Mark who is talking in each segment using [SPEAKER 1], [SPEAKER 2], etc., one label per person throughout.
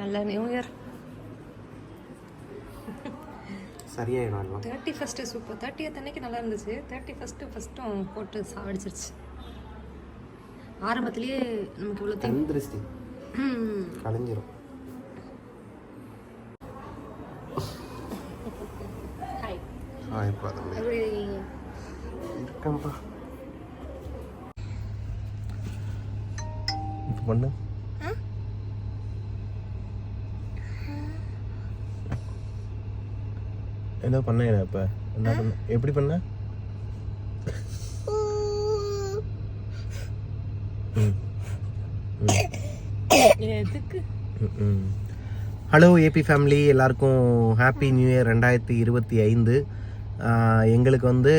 [SPEAKER 1] நல்ல new year
[SPEAKER 2] சரியாயிடும்
[SPEAKER 1] thirty first super thirtieth அன்னைக்கு நல்லா இருந்துச்சு. தேர்ட்டி ஃபஸ்ட்டு ஃபஸ்ட்டும் போட்டு சாவடிச்சிருச்சு. ஆரம்பத்திலேயே நமக்கு இவ்வளோ
[SPEAKER 2] கண் திருஷ்டி
[SPEAKER 1] ம்
[SPEAKER 2] கலைஞ்சிரும். இருக்கேன்ப்பா. இப்போ பண்ணு. என்ன பண்ண இப்போ. என்ன பண்ண எப்படி பண்ண? ஹலோ ஏபி ஃபேமிலி எல்லாருக்கும் ஹாப்பி நியூ இயர் ரெண்டாயிரத்தி இருபத்தி ஐந்து. எங்களுக்கு வந்து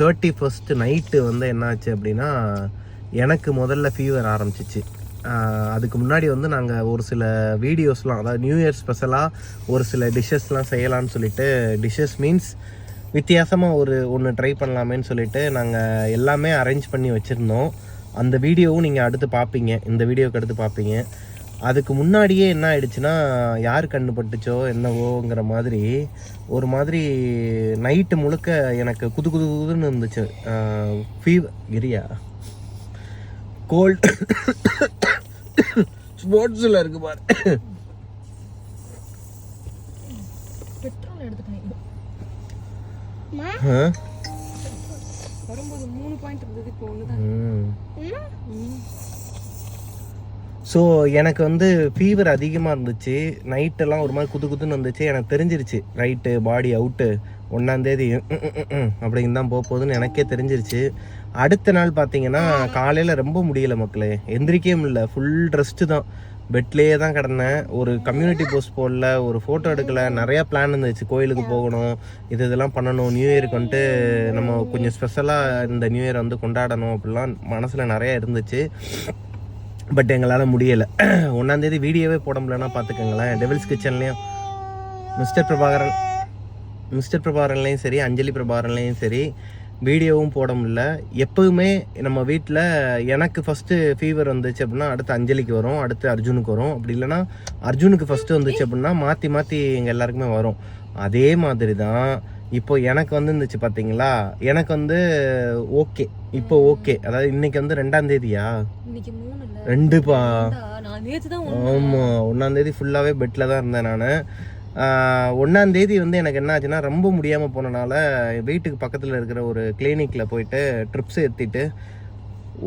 [SPEAKER 2] தேர்ட்டி ஃபஸ்ட் நைட்டு வந்து என்னாச்சு அப்படின்னா எனக்கு முதல்ல ஃபீவர் ஆரம்பிச்சிச்சு. அதுக்கு முன்னாடி வந்து நாங்கள் ஒரு சில வீடியோஸ்லாம் அதாவது நியூ இயர் ஸ்பெஷலாக ஒரு சில டிஷ்ஷஸ்லாம் செய்யலாம்னு சொல்லிட்டு டிஷ்ஷஸ் மீன்ஸ் வித்தியாசமாக ஒரு ஒன்று ட்ரை பண்ணலாமேன்னு சொல்லிட்டு நாங்கள் எல்லாமே அரேஞ்ச் பண்ணி வச்சுருந்தோம். அந்த வீடியோவும் நீங்கள் அடுத்து பார்ப்பீங்க இந்த வீடியோவுக்கு அடுத்து பார்ப்பீங்க அதுக்கு முன்னாடியே என்ன ஆயிடுச்சுன்னா யார் கண்ணு பட்டுச்சோ என்னவோங்கிற மாதிரி ஒரு மாதிரி நைட்டு முழுக்க எனக்கு குது குது குதுன்னு இருந்துச்சு. ஃபீவர் கிரியா கோல்டு. ஸ்போர்ட்ஸில் இருக்கு பாரு.
[SPEAKER 1] பெட்ரோல் எடுத்துட்டேன்
[SPEAKER 2] ஆ?
[SPEAKER 1] வரும்போது மூணு பாயிண்ட் இருந்தது இப்போ ஒன்று தான்
[SPEAKER 2] ம் ஸோ எனக்கு வந்து ஃபீவர் அதிகமாக இருந்துச்சு. நைட்டெல்லாம் ஒரு மாதிரி குத்து குத்துன்னு வந்துச்சு எனக்கு தெரிஞ்சிருச்சு. ரைட்டு பாடி அவுட்டு ஒன்றாந்தேதி அப்படின்னு தான் போக போகுதுன்னு எனக்கே தெரிஞ்சிருச்சு. அடுத்த நாள் பார்த்தீங்கன்னா காலையில் ரொம்ப முடியல மக்களே. எந்திரிக்கவே முடியல. ஃபுல் ரெஸ்ட்டு தான். பெட்லேயே தான் கிடந்தேன். ஒரு கம்யூனிட்டி போஸ்ட் போடல ஒரு ஃபோட்டோ எடுக்கல. நிறையா பிளான் இருந்துச்சு. கோயிலுக்கு போகணும் இது இதெல்லாம் பண்ணணும் நியூ இயருக்கு வந்துட்டு நம்ம கொஞ்சம் ஸ்பெஷலாக இந்த நியூ இயர் வந்து கொண்டாடணும் அப்படிலாம் மனசில் நிறையா இருந்துச்சு. பட் எங்களால் முடியலை. ஒன்றாந்தேதி வீடியோவே போட முடியலன்னா பார்த்துக்கோங்களேன் டெவில்ஸ் கிச்சன்லேயும் மிஸ்டர் பிரபாகரன் மிஸ்டர் பிரபாகரன்லேயும் சரி அஞ்சலி பிரபாகரன்லேயும் சரி வீடியோவும் போட முடியல. எப்பவுமே நம்ம வீட்டில் எனக்கு ஃபஸ்ட்டு ஃபீவர் வந்துச்சு அப்படின்னா அடுத்து அஞ்சலிக்கு வரும் அடுத்து அர்ஜுனுக்கு வரும். அப்படி இல்லைன்னா அர்ஜுனுக்கு ஃபஸ்ட்டு வந்துச்சு அப்படின்னா மாற்றி மாற்றி எங்கள் எல்லாருக்குமே வரும். அதே மாதிரி தான் இப்போ எனக்கு வந்து இருந்துச்சு பார்த்தீங்களா எனக்கு வந்து ஓகே. இப்போ ஓகே. அதாவது இன்னைக்கு வந்து ரெண்டாம் தேதியா? ரெண்டுப்பா? ஆமாம் ஒன்றாந்தேதி ஃபுல்லாகவே பெட்டில் தான் இருந்தேன் நான். ஒன்றாந்தேதி வந்து எனக்கு என்ன ஆச்சுன்னா ரொம்ப முடியாமல் போனனால வீட்டுக்கு பக்கத்தில் இருக்கிற ஒரு கிளினிக்கில் போயிட்டு ட்ரிப்ஸ் ஏற்றிட்டு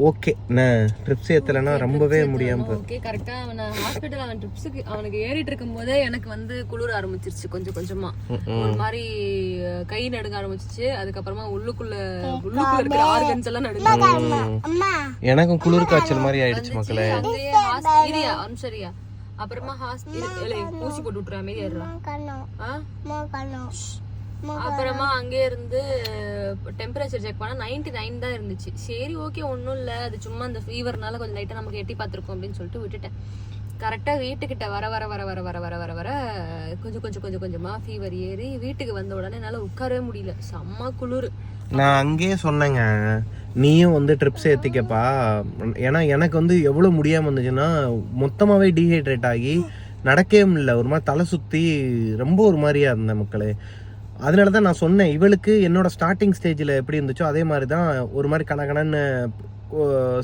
[SPEAKER 2] ஓகே நான் ட்ரிப்ஸ் ஏற்றலைன்னா ரொம்பவே முடியாமல் போய்
[SPEAKER 1] ஓகே கரெக்டா அவன் ஹாஸ்பிட்டல் அவன் ட்ரிப்ஸுக்கு அவனுக்கு ஏறிட்டு இருக்கும் போதே எனக்கு வந்து குளிர ஆரம்பிச்சிருச்சு கொஞ்சம் கொஞ்சமா. ஒரு மாதிரி கை நடுங்க ஆரம்பிச்சிச்சு. அதுக்கப்புறமா உள்ளுக்குள்ள உள்ளுக்குள்ள இருக்கிற ஆர்கன்ஸ் எல்லாம் நடுங்க.
[SPEAKER 2] எனக்கும் குளிர் காய்ச்சல் மாதிரி ஆயிடுச்சு மக்களே.
[SPEAKER 1] அங்கேயே ஹாஸ் இரியா சரியா அப்புறமா ஹாஸ் இரு, ஏலே, ஊசி போட்டு விட்டுரு அமைதியா ஆ? அப்புறமா அங்கே இருந்து டெம்பரேச்சர் செக் பண்ணா 99 நைன் தான் இருந்துச்சு. சரி ஓகே ஒன்றும் இல்லை. அது சும்மா அந்த ஃபீவர்னால கொஞ்சம் லைட்டாக நமக்கு எட்டி பார்த்துருக்கோம் அப்படின்னு சொல்லிட்டு விட்டுட்டேன். கரெக்டாக வீட்டுக்கிட்ட வர வர வர வர வர வர வர வர கொஞ்சம் கொஞ்சம் கொஞ்சம் கொஞ்சமாக ஃபீவர் ஏறி வீட்டுக்கு வந்த உடனே என்னால் உட்காரவே முடியல. செம்ம குளிர்.
[SPEAKER 2] நான் அங்கேயே சொன்னேங்க. நீயும் வந்து ட்ரிப்ஸ் ஏற்றிக்கப்பா ஏன்னா எனக்கு வந்து எவ்வளோ முடியாமல் இருந்துச்சுன்னா மொத்தமாகவே டீஹைட்ரேட் ஆகி நடக்கவே முடியல. ஒரு மாதிரி தலை சுற்றி ரொம்ப ஒரு மாதிரியாக இருந்தேன் மக்களே. அதனால தான் நான் சொன்னேன் இவளுக்கு என்னோட ஸ்டார்டிங் ஸ்டேஜில் எப்படி இருந்துச்சோ அதே மாதிரி தான் ஒரு மாதிரி கணக்கணன்னு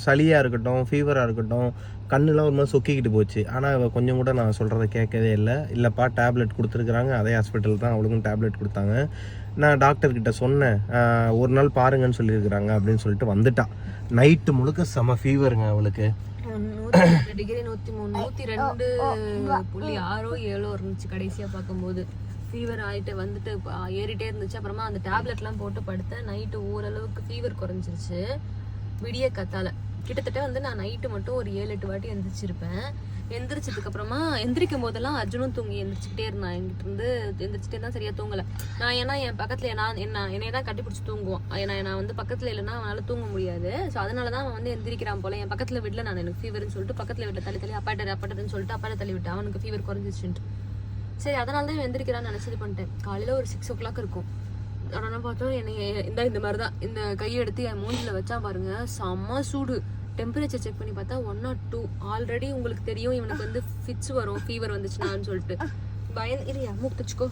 [SPEAKER 2] சளியாக இருக்கட்டும் ஃபீவராக இருக்கட்டும் கண்ணுலாம் ஒரு மாதிரி சொக்கிக்கிட்டு போச்சு. ஆனால் இவ கொஞ்சம் கூட நான் சொல்கிறத கேட்கவே இல்லை. இல்லைப்பா டேப்லெட் கொடுத்துருக்குறாங்க. அதே ஹாஸ்பிட்டல் தான் அவளுக்கும் டேப்லெட் கொடுத்தாங்க. நான் டாக்டர் கிட்ட சொன்னேன் ஒரு நாள் பாருங்கன்னு சொல்லியிருக்கிறாங்க அப்படின்னு சொல்லிட்டு வந்துட்டா. நைட்டு முழுக்க செம ஃபீவருங்க அவளுக்கு.
[SPEAKER 1] டிகிரி நூற்றி மூணு நூற்றி ரெண்டு புள்ளி ஆறோ ஏழோ இருந்துச்சு கடைசியாக பார்க்கும்போது. ஃபீவர் ஆகிட்டு வந்துட்டு ஏறிட்டே இருந்துச்சு. அப்புறமா அந்த டேப்லெட்லாம் போட்டு படுத்தேன். நைட்டு ஓரளவுக்கு ஃபீவர் குறைஞ்சிருச்சு. விடிய கத்தால. கிட்டத்தட்ட வந்து நான் நைட்டு மட்டும் ஒரு ஏழு எட்டு வாட்டி எந்திரிச்சிருப்பேன். எந்திரிச்சதுக்கு அப்புறமா எந்திரிக்கும் போதெல்லாம் அர்ஜுனும் தூங்கி எந்திரிச்சுக்கிட்டே இருந்தான். என்கிட்ட இருந்து எந்திரிச்சிட்டே தான் சரியா தூங்கல. நான் ஏன்னா என் பக்கத்துல நான் என்ன என்னைய தான் கட்டி பிடிச்சி ஏன்னா நான் வந்து பக்கத்துல இல்லைன்னா அவனால தூங்க முடியாது. ஸோ அதனால தான் அவன் வந்து எந்திரிக்கிறான் போல. என் பக்கத்துல விடல நான். எனக்கு ஃபீவர்னு சொல்லிட்டு பக்கத்துல விட்ட தள்ளி தள்ளி அப்பாட்ட அப்பாட்டர்னு சொல்லிட்டு அப்பாட்ட தள்ளி விட்டேன். அவனுக்கு ஃபீவர் குறைஞ்சிச்சுன்ட்டு சரி அதனால தான் இவன் எந்திரிக்கிறான்னு நினைச்சது பண்ணிட்டேன். காலையில் ஒரு சிக்ஸ் ஓ கிளாக் இருக்கும் உடனே பார்த்தோம் என்னை இந்த இந்த மாதிரி தான் இந்த கையை எடுத்து என் மூஞ்சில் வச்சா பாருங்க செம்ம சூடு. டெம்பரேச்சர் செக் பண்ணி பார்த்தா ஒன் நாட் டூ ஆல்ரெடி உங்களுக்கு தெரியும் இவனுக்கு வந்து ஃபிட்ஸ் வரும் ஃபீவர் வந்துச்சுனான்னு சொல்லிட்டு. பயந்து இல்லையா மூக்கு வச்சுக்கோ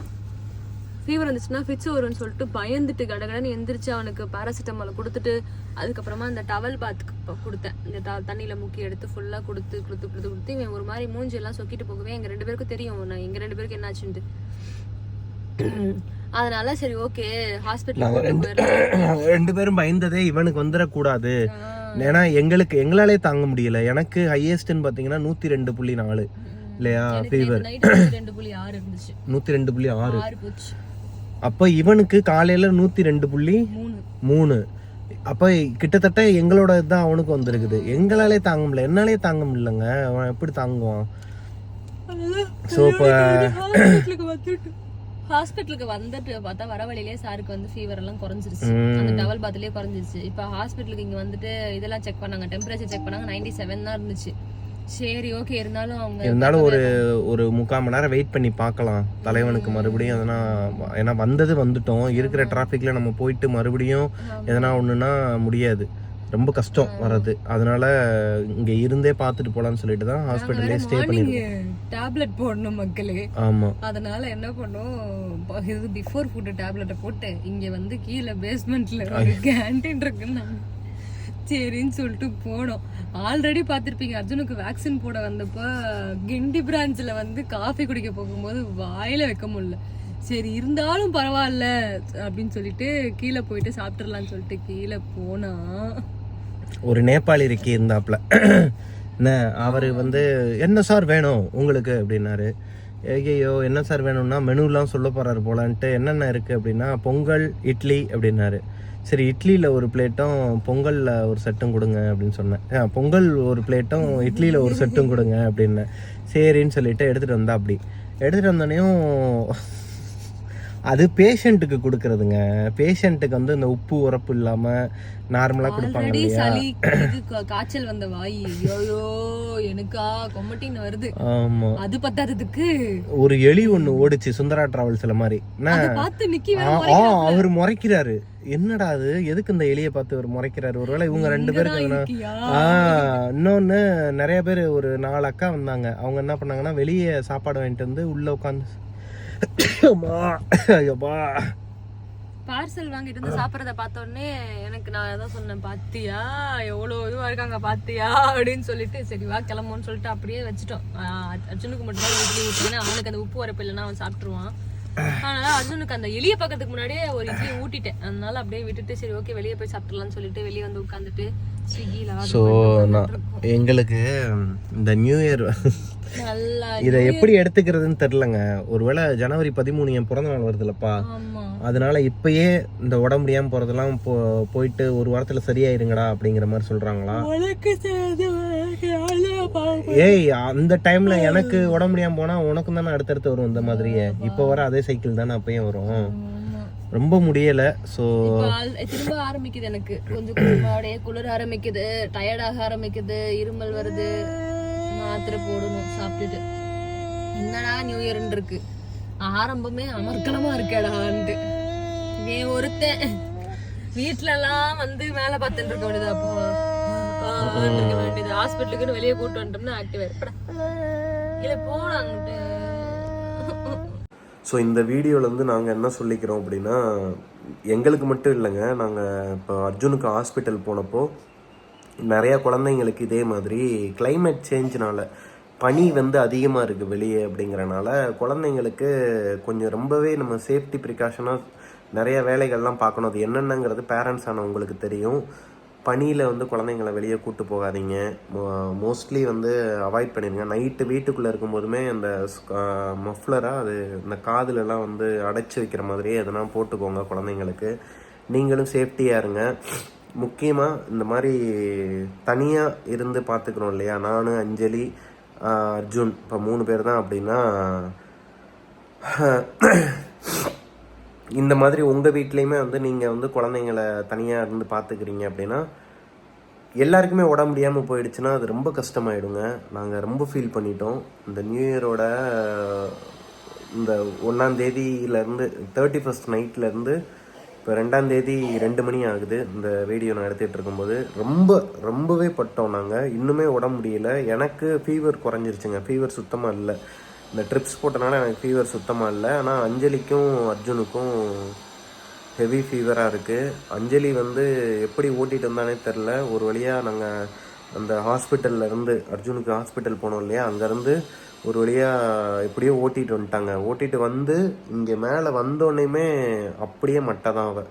[SPEAKER 1] ஃபீவர் வந்துச்சுன்னா ஃபிட்ஸ் வரும்னு சொல்லிட்டு பயந்துட்டு கடகடன்னு எந்திரிச்சு அவனுக்கு பேராசிட்டமால் கொடுத்துட்டு அதுக்கப்புறமா இந்த டவல் பாத்துக்கு ப- கொடுத்தேன். இந்த ட- தண்ணியில முக்கி எடுத்து ஃபுல்லா கொடுத்து கொடுத்து கொடுத்து கொடுத்து இவன் ஒரு மாதிரி மூஞ்சி எல்லாம் சொக்கிட்டு போகவே எங்க ரெண்டு பேருக்கும் தெரியும். நான் எங்க ரெண்டு பேருக்கு என்னாச்சுன்ட்டு. அதனால சரி ஓகே ஹாஸ்பிட்டல்
[SPEAKER 2] ரெண்டு ரெண்டு பேரும் பயந்ததே இவனுக்கு வந்துடக்கூடாது. ஏன்னா எங்களுக்கு எங்களாலே தாங்க முடியல. எனக்கு ஹையஸ்ட்னு பாத்தீங்கன்னா நூத்தி ரெண்டு புள்ளி நாலு. இல்லையா ஃபீவர்
[SPEAKER 1] நைட்டு ரெண்டு புள்ளி ஆறு
[SPEAKER 2] அப்ப இவனுக்கு காலையில நூத்தி ரெண்டு புள்ளி
[SPEAKER 1] மூணு.
[SPEAKER 2] அப்ப கிட்டத்தட்ட எங்களோட இதுதான் அவனுக்கு வந்திருக்குது. எங்களாலே தாங்க முடியல. என்னாலே தாங்க முடியலங்க. அவன் எப்படி தாங்குவான்? ஸோ இப்போ
[SPEAKER 1] ஹாஸ்பிட்டலுக்கு வந்துட்டு. பார்த்தா வர வழியிலே சாருக்கு வந்து ஃபீவர் எல்லாம் குறைஞ்சிருச்சு. அந்த டவல் பாத்துலயே குறைஞ்சிருச்சு. இப்போ ஹாஸ்பிட்டலுக்கு இங்க வந்துட்டு இதெல்லாம் செக் பண்ணாங்க. டெம்பரேச்சர் செக் பண்ணாங்க. 97 செவன் தான் இருந்துச்சு. சரி ஓகே இருந்தாலும் அவங்க
[SPEAKER 2] இருந்தாலும் ஒரு ஒரு முக்கால் மணி நேரம் வெயிட் பண்ணி பார்க்கலாம். தலைவனுக்கு மறுபடியும் எதனா ஏன்னா வந்தது வந்துட்டோம். இருக்கிற டிராஃபிக்ல நம்ம போயிட்டு மறுபடியும் எதனா ஒண்ணுன்னா முடியாது. ரொம்ப கஷ்டம் வர்றது. அதனால இங்க இருந்தே பார்த்துட்டு போலாம்னு சொல்லிட்டு தான் ஹாஸ்பிட்டல்லே ஸ்டே பண்ணிருக்கோம்
[SPEAKER 1] டேப்லெட் போடணும் மக்களே.
[SPEAKER 2] ஆமா.
[SPEAKER 1] அதனால என்ன பண்ணோம்? இது பிஃபோர் ஃபுட் டேப்லெட்டை போட்டு இங்க வந்து கீழே பேஸ்மெண்ட்ல ஒரு கேண்டீன் இருக்குன்னு சரின்னு சொல்லிட்டு போனோம். ஆல்ரெடி பார்த்துருப்பீங்க அர்ஜுனுக்கு வேக்சின் போட வந்தப்போ கிண்டி பிரான்ச்சில் வந்து காஃபி குடிக்க போகும்போது வாயில் வைக்க முடியல. சரி இருந்தாலும் பரவாயில்ல அப்படின்னு சொல்லிட்டு கீழே போயிட்டு சாப்பிட்றலான்னு சொல்லிட்டு கீழே போனா.
[SPEAKER 2] ஒரு நேபாளி இருக்கி இருந்தாப்ல. என்ன அவர் வந்து என்ன சார் வேணும் உங்களுக்கு? அப்படின்னாரு. ஐயோ என்ன சார் வேணும்னா மெனுலாம் சொல்ல போகிறாரு போலான்ட்டு என்னென்ன இருக்குது அப்படின்னா பொங்கல் இட்லி அப்படின்னாரு. சரி இட்லியில் ஒரு பிளேட்டும் பொங்கலில் ஒரு செட்டும் கொடுங்க அப்படின்னு சொன்னேன். ஆ, பொங்கல் ஒரு பிளேட்டும் இட்லியில் ஒரு செட்டும் கொடுங்க அப்படின்னேன் சரின்னு சொல்லிட்டு எடுத்துகிட்டு வந்தா அப்படி. எடுத்துகிட்டு வந்தோடனையும் அது பேஷண்ட்டுக்கு கொடுக்கறதுங்க. பேஷண்ட்டுக்கு வந்து இந்த உப்பு உரப்பு இல்லாமல் நார்மலாக கொடுப்பாங்க
[SPEAKER 1] சளி காய்ச்சல் வந்த வாய். ஐயோ எனக்கா? கொமட்டின்னு வருது.
[SPEAKER 2] ஆமா.
[SPEAKER 1] அது பத்தாததுக்கு.
[SPEAKER 2] ஒரு எலி ஒண்ணு ஓடுச்சு சுந்தரா டிராவல்ஸ்ல மாதிரி. அவர் முறைக்கிறாரு. என்னடா அது? எதுக்கு இந்த எலியை பார்த்து அவர் முறைக்கிறாரு? ஒருவேளை இவங்க ரெண்டு பேருக்கு இன்னொன்னு நிறைய பேர் ஒரு நாலு அக்கா வந்தாங்க. அவங்க என்ன பண்ணாங்கன்னா வெளியே சாப்பாடு வாங்கிட்டு வந்து உள்ள உட்காந்து ஐயோப்பா.
[SPEAKER 1] பார்சல் வாங்கிட்டு வந்து சாப்பிட்றத பார்த்த உடனே எனக்கு நான் அதான் சொன்னேன் பாத்தியா எவ்வளவு இதுவா இருக்காங்க பாத்தியா? அப்படின்னு சொல்லிட்டு சரி வா கிளம்புன்னு சொல்லிட்டு அப்படியே வச்சுட்டோம். அர்ஜுனுக்கு மட்டும் தான் இட்லி ஊற்றினேன் அவனுக்கு அந்த உப்பு உரப்பு இல்லைன்னா அவன் சாப்பிட்டுருவான். அதனால அர்ஜுனுக்கு அந்த எலிய பக்கத்துக்கு முன்னாடியே ஒரு இட்லி ஊட்டிட்டேன். அதனால அப்படியே விட்டுட்டு சரி ஓகே வெளியே போய் சாப்பிட்டுலாம்னு சொல்லிட்டு வெளியே வந்து உட்காந்துட்டு ஸ்விக்கியில்
[SPEAKER 2] ஸோ நான் எங்களுக்கு இந்த நியூ இயர் இதை எப்படி எடுத்துக்கிறதுன்னு தெரிலங்க ஒருவேளை ஜனவரி பதிமூணு என் பிறந்த நாள் வருதுல்லப்பா
[SPEAKER 1] ஆமா.
[SPEAKER 2] அதனால இப்பயே இந்த உடம்பு முடியாம போறதெல்லாம் போ போயிட்டு ஒரு வாரத்துல சரியாயிருங்கடா அப்படிங்கிற மாதிரி சொல்றாங்களா? ஏய் அந்த டைம்ல எனக்கு உடம்பு முடியாம போனா உனக்கும் தானே அடுத்தடுத்து வரும் இந்த மாதிரியே இப்போ வர அதே சைக்கிள் தானே அப்பயும் வரும். ரொம்ப முடியல. ஸோ
[SPEAKER 1] திரும்ப ஆரம்பிக்குது எனக்கு. கொஞ்சம் குளிர ஆரம்பிக்குது டயர்டாக ஆரம்பிக்குது இருமல் வருது. மாத்திரை போடணும் சாப்பிட்டுட்டு. என்னடா நியூ இயர்ன்னு இருக்கு ஆரம்பமே அமர்க்கலமா இருக்கேடான்ட்டு. நீ ஒருத்தன். வீட்டுல எல்லாம் வந்து மேல பார்த்துட்டு இருக்க வேண்டியது அப்போ இருக்க வேண்டியது. ஹாஸ்பிட்டலுக்குன்னு வெளியே கூட்டு வந்துட்டோம்னா ஆக்டிவ் இருப்படா. இல்ல போடாங்கிட்டு
[SPEAKER 2] ஸோ இந்த வீடியோலேருந்து நாங்கள் என்ன சொல்லிக்கிறோம் அப்படின்னா எங்களுக்கு மட்டும் இல்லைங்க. நாங்கள் இப்போ அர்ஜுனுக்கு ஹாஸ்பிட்டல் போனப்போ நிறையா குழந்தைங்களுக்கு இதே மாதிரி கிளைமேட் சேஞ்சினால் பனி வந்து அதிகமாக இருக்குது வெளியே அப்படிங்கிறனால குழந்தைங்களுக்கு கொஞ்சம் ரொம்பவே நம்ம சேஃப்டி ப்ரிகாஷனாக நிறைய வேலைகள்லாம் பார்க்கணும். அது என்னென்னங்கிறது பேரண்ட்ஸ் ஆனவங்களுக்கு தெரியும். பனியில் வந்து குழந்தைங்கள வெளியே கூட்டு போகாதீங்க. மோஸ்ட்லி வந்து அவாய்ட் பண்ணிடுங்க. நைட்டு வீட்டுக்குள்ளே இருக்கும்போதுமே அந்த மஃப்ளராக அது இந்த காதுலலாம் வந்து அடைச்சி வைக்கிற மாதிரியே எதனா போட்டுக்கோங்க குழந்தைங்களுக்கு. நீங்களும் சேஃப்டியாக இருங்க. முக்கியமாக இந்த மாதிரி தனியாக இருந்து பார்த்துக்கிறோம் இல்லையா? நான் அஞ்சலி அர்ஜுன் இப்போ மூணு பேர் தான் அப்படின்னா இந்த மாதிரி உங்கள் வீட்லேயுமே வந்து நீங்கள் வந்து குழந்தைங்கள தனியாக இருந்து பார்த்துக்கிறீங்க அப்படின்னா எல்லாருக்குமே உடம்பு முடியாமல் போயிடுச்சுன்னா அது ரொம்ப கஷ்டமாயிடுங்க. நாங்கள் ரொம்ப ஃபீல் பண்ணிட்டோம். இந்த நியூ இயரோட இந்த ஒன்றாம் தேதியிலேருந்து தேர்ட்டி ஃபஸ்ட் நைட்லேருந்து இப்போ ரெண்டாம் தேதி ரெண்டு மணி ஆகுது. இந்த வீடியோ நான் எடுத்துகிட்டு இருக்கும்போது ரொம்ப ரொம்பவே பட்டோம் நாங்கள் இன்னுமே உடம்பு முடியல. எனக்கு ஃபீவர் குறைஞ்சிருச்சுங்க. ஃபீவர் சுத்தமாக இல்லை. இந்த ட்ரிப்ஸ் போட்டனால எனக்கு ஃபீவர் சுத்தமாக இல்லை. ஆனால் அஞ்சலிக்கும் அர்ஜுனுக்கும் ஹெவி ஃபீவராக இருக்குது அஞ்சலி வந்து எப்படி ஓட்டிகிட்டு வந்தானே தெரில ஒரு வழியாக நாங்கள் அந்த ஹாஸ்பிட்டல்ல இருந்து அர்ஜுனுக்கு ஹாஸ்பிட்டல் போனோம் இல்லையா? அங்கேருந்து ஒரு வழியாக எப்படியோ ஓட்டிகிட்டு வந்துட்டாங்க. ஓட்டிகிட்டு வந்து இங்கே மேலே வந்தோடனேயுமே அப்படியே மட்டை தான் அவள்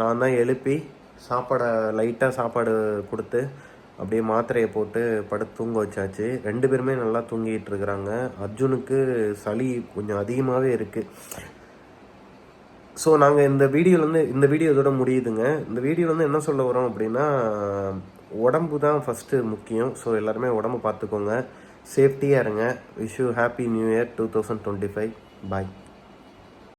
[SPEAKER 2] நான் தான் எழுப்பி சாப்பாடை லைட்டாக சாப்பாடு கொடுத்து அப்படியே மாத்திரையை போட்டு படுத்து தூங்க வச்சாச்சு. ரெண்டு பேருமே நல்லா தூங்கிட்டு இருக்கிறாங்க. அர்ஜுனுக்கு சளி கொஞ்சம் அதிகமாகவே இருக்குது ஸோ நாங்கள் இந்த வீடியோலேருந்து இந்த வீடியோ இதோட முடியுதுங்க. இந்த வீடியோலேருந்து என்ன சொல்ல வரோம் அப்படின்னா உடம்பு தான் ஃபஸ்ட்டு முக்கியம். ஸோ எல்லாருமே உடம்பு பார்த்துக்கோங்க. சேஃப்டியாக இருங்க. Wish you happy new year two thousand twenty five bye